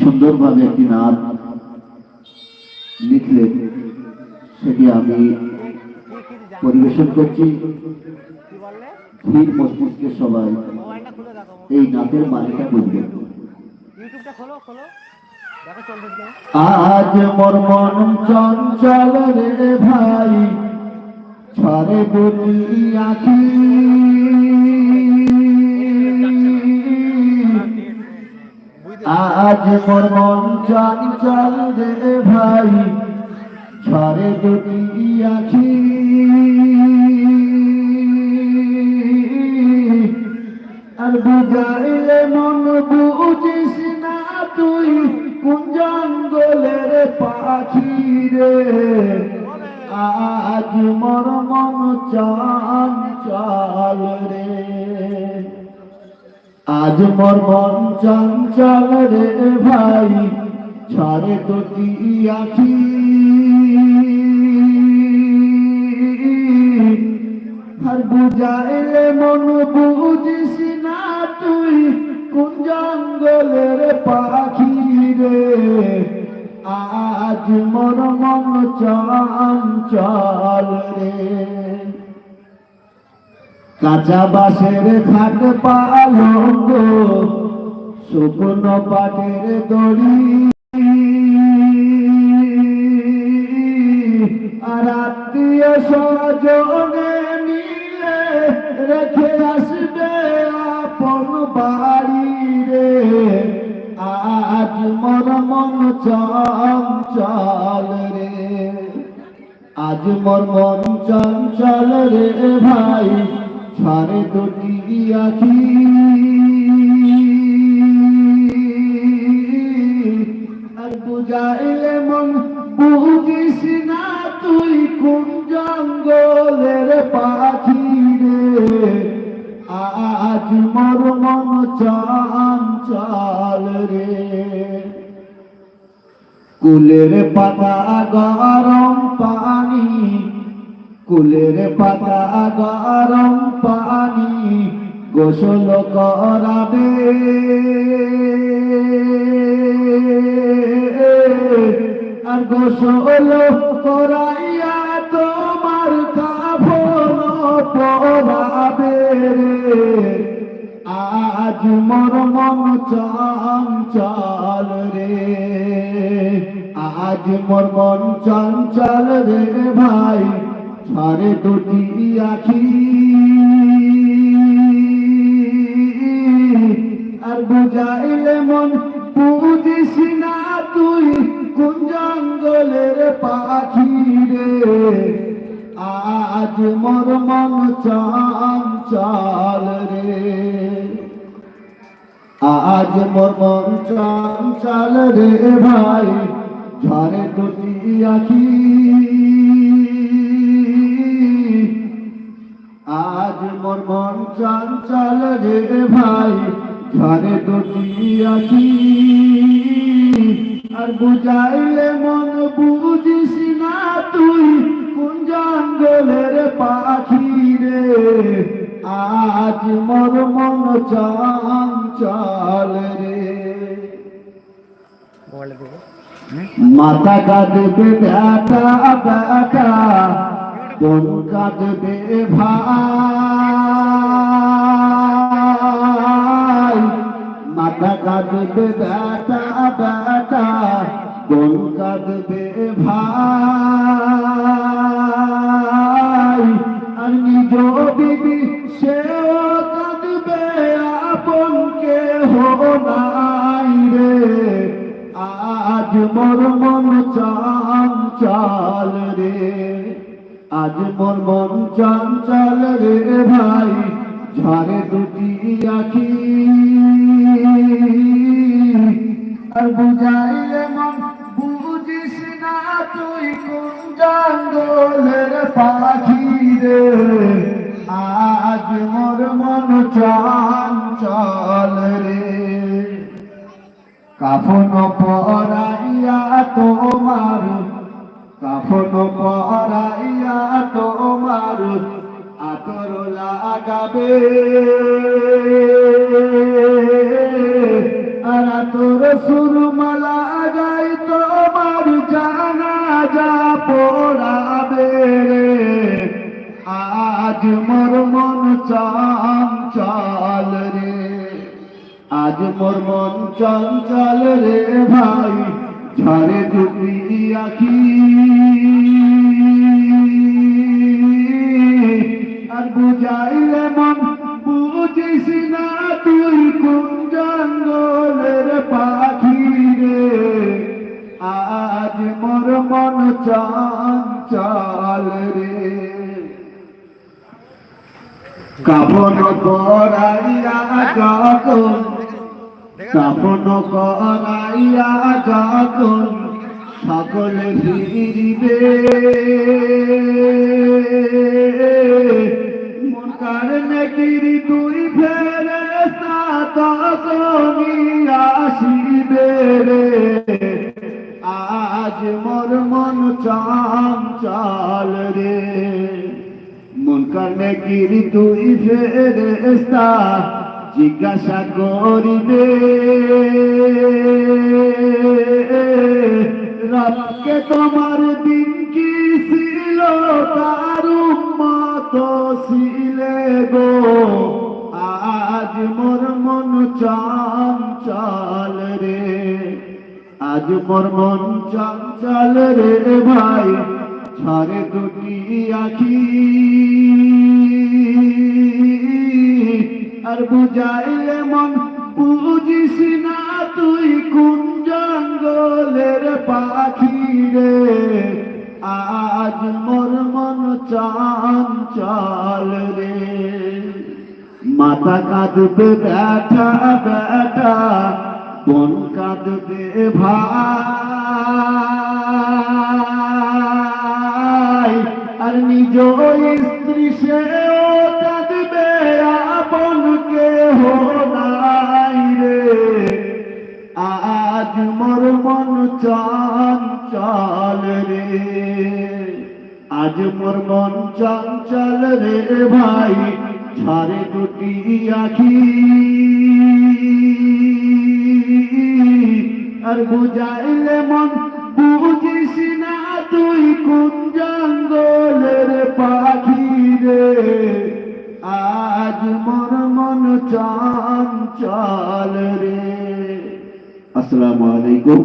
সুন্দরভাবে একটি নাচ লিখলেন সেটি আমি পরিবেশন করছি। ধীর মস্তিষ্কে সবাই এই নাচের মানেটা বুঝবেন আজ মোর মন চঞ্চল রে ভাই ছড়ে বুঝি আখি। আজ মোর মন চঞ্চল রে ভাই ছড়ে দুটি আখি আর বুঝাইলে মন বুঝিস না তুই, কোন জঙ্গলের পাখি রে? আজ মর মন চান চাল রে। আজ মর মন চঞ্চল রে ভাই, ছাড়ে দুটি আখি? আর বুঝাইলে মন বুঝিস না তুই, কোন জঙ্গলের পাখি রে? আজ মর মন চঞ্চল রে। কাঁচা বাঁশের খাট পালঙ্গ শুকনো পাটের দড়ি। আর আত্মীয় স্বজনে মিলে রেখে আসবে আপন বাড়ি রে। আজ মন মন চঞ্চল রে। আজ মোর মন চঞ্চল রে ভাই, ছাড়ে দুটি আখি। চঞ্চল রে। কুলের পাতা গরম পানি, কুলের পাতা গরম পানি গোসল করাবে। আর গোসল করাইয়া আজ মর মন চঞ্চল রে। আজ মোর মন চঞ্চল রে ভাই ছাড়ে দুটি আখি। আর বুঝাইলে মন, বুঝিস না তুই কোন জঙ্গলের পাখি রে। আজ মোর মন চঞ্চল আজ মন চঞ্চল রে ভাই ঝরে দুটি আখি। আজ মোর মন চঞ্চল রে ভাই ঝরে দুটি আখি। আর বুঝাইলে মন বুঝিস না তুই, কোন জঙ্গলের পাখি রে? আজ মোর মন চঞ্চল রে। মাথা কাঁদবে বেটা বেটা বোন কাঁদবে ভাই। মাথা কাঁদবে বেটা বেটা বোন কাঁদবে ভাই। নিজ বিবি সেও কাঁদবে, আপন কে হো নাই রে। আজ মোর মন চঞ্চল রে। আজ মোর মন চঞ্চল রে ভাই, ঝাড়ে দুটি আখি মন চঞ্চল রে। কাফন পরাইয়া তোমার, কাফন পরাইয়া তোমার আতর লাগাবে। আর যারা তোর সুরমালা গাই তোমার জানা যা পড়াবে আজ মোর মন চঞ্চল মোর মন চঞ্চল রে ভাই, ঝরে দুটি আখি। আর বুঝাইলে মন, বুঝিস না তুই কোন জঙ্গলের পাখি রে। আজ মোর মন চঞ্চল রে। কাপন পরাইয়া যখন কাপন করাইয়া যখন সকলে ফিরিবে মন কারণে গিরি তুই ফেরে আসিবে রে। আজ মোর মন চঞ্চল রে। মন কানে গিরি তুই ফেরেস্তা জিজ্ঞাসা করিবে, রাতকে তোমার দিন কি ছিল, তার মত ছিলে গো। আজ মোর মন চঞ্চল রে, আজ মোর মন চঞ্চল রে ভাই ঝরে দুটি আখি বুঝাইলে মন, বুঝিস না তুই কোন জঙ্গলের পাখি রে? আজ মোর মন চঞ্চল রে। মাথা কাঁদবে, ব্যথা ব্যথা, বন কাঁদবে ভাই। আর নিজ স্ত্রী সেও কাঁদবে আপন কে নাই রে। আজ মোর মন চঞ্চল রে। আজ মোর মন চঞ্চল রে ভাই, ঝরে দুটি আখি। আর বুঝাইলে মন, বুঝিস না তুই কোন জঙ্গলের আসসালামু আলাইকুম